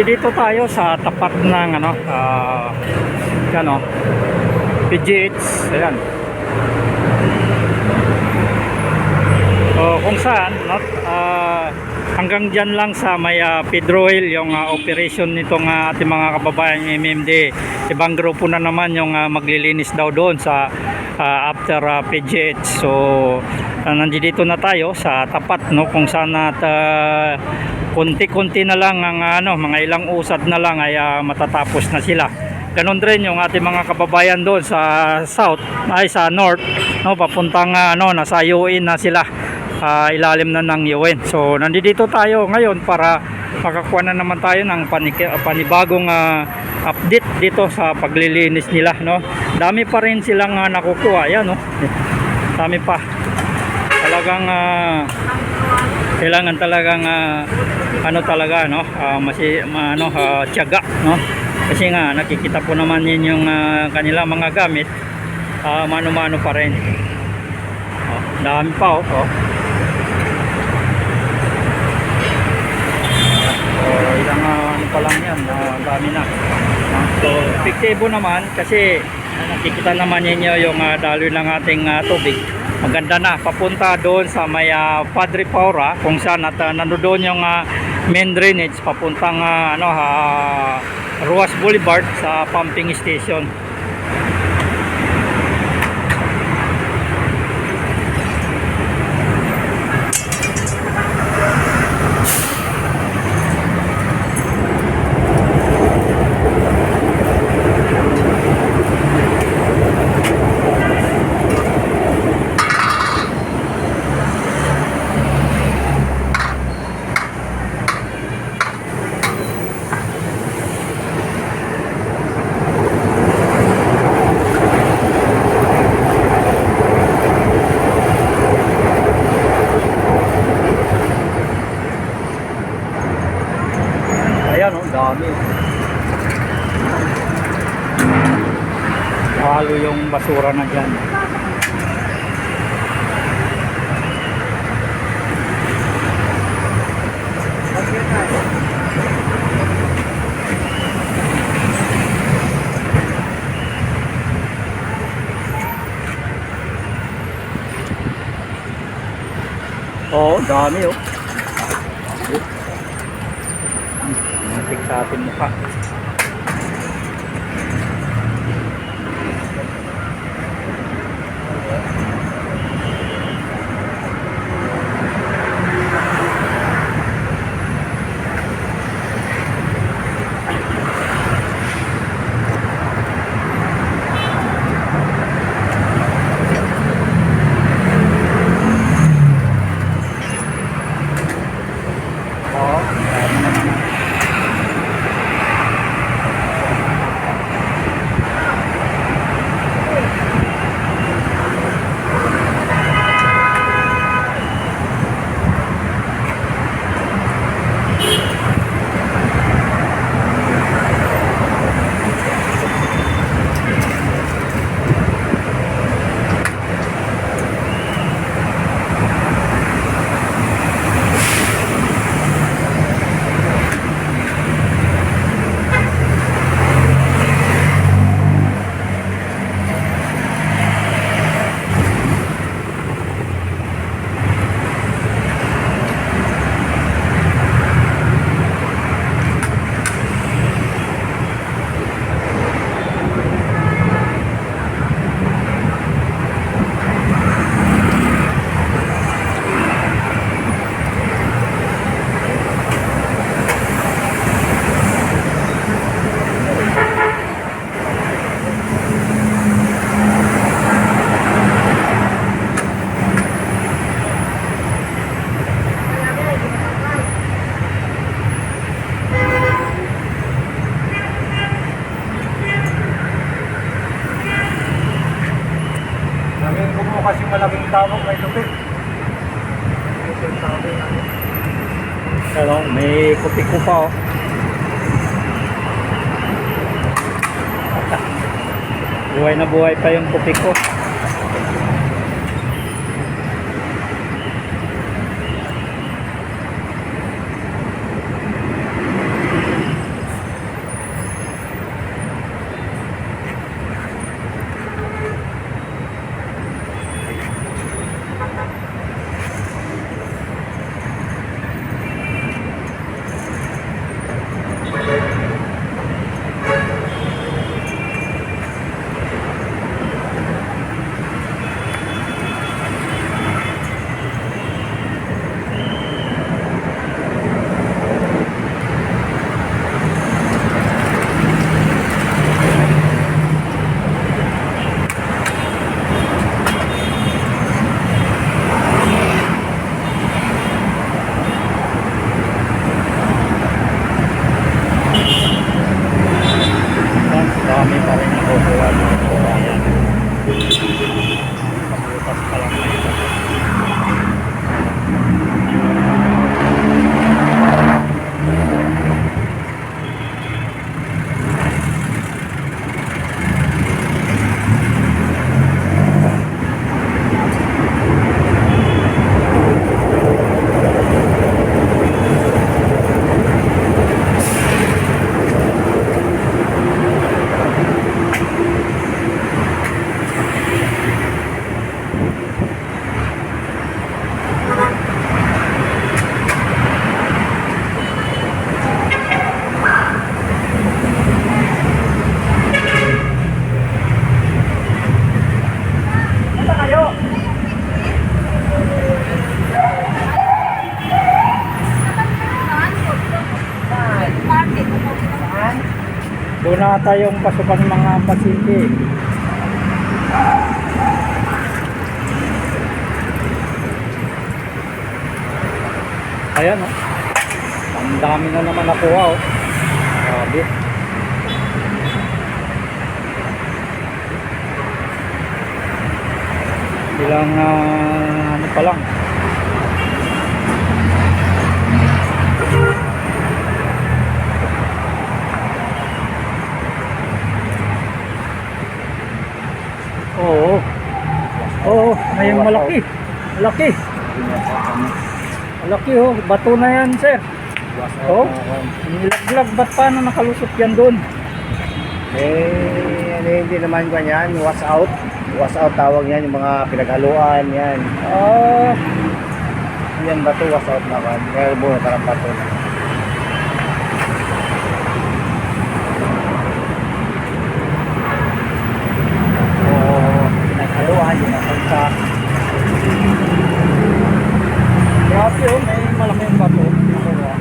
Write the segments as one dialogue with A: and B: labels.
A: Dito tayo sa tapat ng ano, ah, ano, PGH, ayan. O kung saan, no, ah, hanggang dyan lang sa may ah, Pedro yung ah, operation nitong ah, ating mga kababayan ng MMD. Ibang grupo na naman yung ah, maglilinis daw doon sa ah, after ah, PGH. So, uh, nandito na tayo sa tapat, no, kung saan at ah, konti-konti na lang ang ano, mga ilang usad na lang ay ah, matatapos na sila. Ganon rin yung ating mga kababayan doon sa south, ay sa north, no, papuntang ah, ano, nasa UN na sila. Ah, ilalim na ng UN. So, nandito tayo ngayon para makakuha na naman tayo ng panik- panibagong ah, update dito sa paglilinis nila, no. Dami pa rin silang ah, nakukuha, yan, no. Dami pa. Talagang ah, kailangan talagang ah, ano talaga no? Ah, masi ma- ano ah, tiyaga no? Kasi nga nakikita po naman yun yung ah, kanila mga gamit ah, mano-mano pa rin. Oh, dami pa oh, oh. Oh, ilang ano pa lang yan ah, dami na Ah, so epektibo naman kasi nakikita naman ninyo yung ah, daloy ng ating ah, tubig. Maganda na papunta doon sa may ah, Padre Paura kung saan at uh, nandoon yung ah, main drainage papuntang ah, ano ha Ruas Boulevard sa pumping station ayan oh dami halo yung basura na dyan Oo, dami oh. Sa ating mukha. Buhay na buhay pa yung kupi ko. Doon na tayong pasukan ng mga pasyente. Ayan oh. Ang dami na naman nakuha oh. Grabe. Ilang ah, ano pa lang. Oo. May malaki. Malaki. Malaki oh, bato na yan, sir. Oh, nilaglag ba't paano nakalusot yan doon?
B: Eh, ano hindi naman ba yan? Was out. Was out tawag yan, yung mga pinaghaluan yan.
A: Ah,
B: Yan ba to was out naman? Kaya buo parang bato na.
A: oh, pinaghaluan, yun ang pagka. Grabe oh, may malaking bato. Nakuha.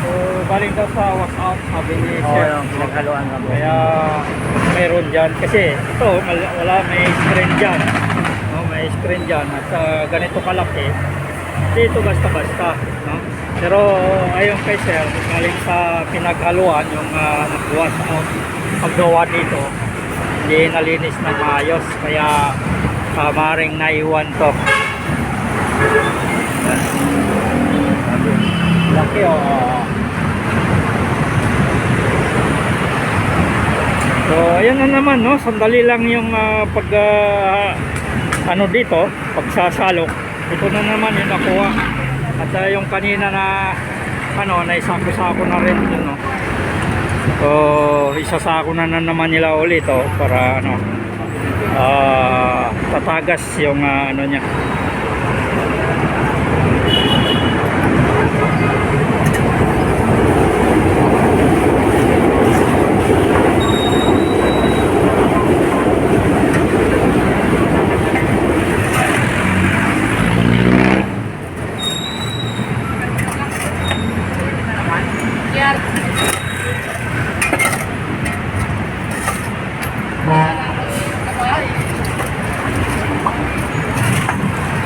A: So, baling daw sa out, sabi ni
B: Oo,
A: Sir.
B: yung pinaghaluan na buo.
A: Kaya mayroon dyan kasi ito wala may screen dyan no, may screen dyan at ah, ganito kalaki hindi ito basta basta no? Pero ayon kay sir galing sa pinaghaluan yung uh, wash out paggawa dito hindi nalinis na maayos kaya uh, maring naiwan to laki oh So, ayan na naman, no? Sandali lang yung ah, pag ah, ano dito, pagsasalok. Ito na naman yung nakuha. At ah, yung kanina na ano, naisako-sako na rin yun, no? So, isasako na, na naman nila ulit, oh, para ano, ah, tatagas yung ah, ano niya.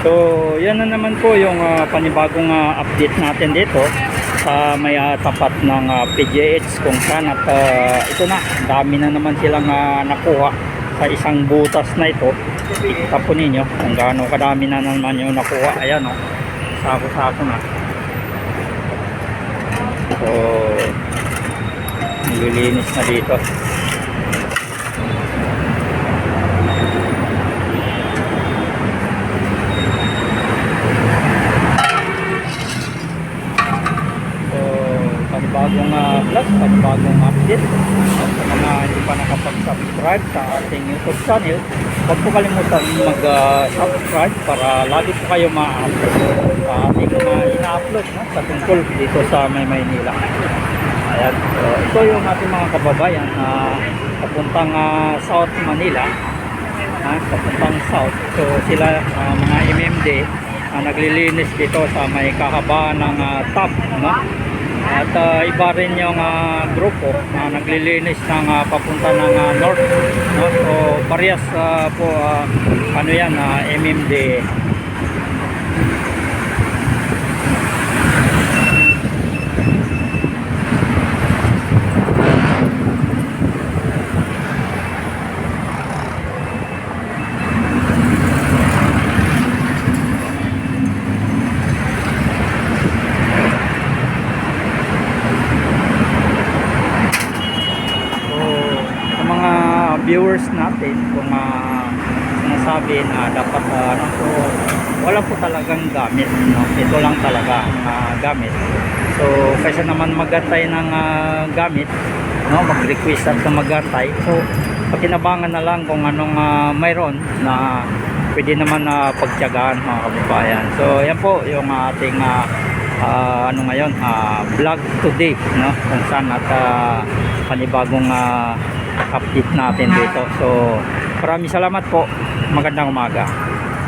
A: So, yan na naman po yung ah, panibagong ah, update natin dito sa may ah, tapat ng ah, PGH kung saan at ah, ito na, dami na naman silang ah, nakuha sa isang butas na ito. Kita po ninyo kung gaano kadami na naman yung nakuha. Ayan o, sako-sako na. So, nililinis na dito. So, panibagong uh, panibagong update. At sa mga hindi pa nakapag-subscribe sa ating YouTube channel, huwag po kalimutan mag-subscribe para lagi po kayo ma-upload sa ating uh, ina-upload no? sa tungkol dito sa May Maynila. Ayan, so ito yung ating mga kababayan na papuntang ah, South Manila ha, papuntang south. So sila ah, mga MMD na naglilinis dito sa may kahabaan ng uh, top. No? At ah, iba rin yung ah, grupo na naglilinis ng ah, papunta ng ah, north. No? So parehas ah, po ah, ano yan, ah, MMD. So, sa mga viewers natin, kung uh, sinasabi na dapat uh, ano, so, wala po talagang gamit. No? Ito lang talaga ah, gamit. So, kaysa naman magantay ng ah, gamit, no? mag-request at na magantay. So, pakinabangan na lang kung anong ah, mayroon na pwede naman na pagtyagaan mga kababayan. So, yan po yung ating ah, ah, ano ngayon, ah, vlog today, no? Kung saan at ah, panibagong ah, update natin dito. So, maraming salamat po. Magandang umaga.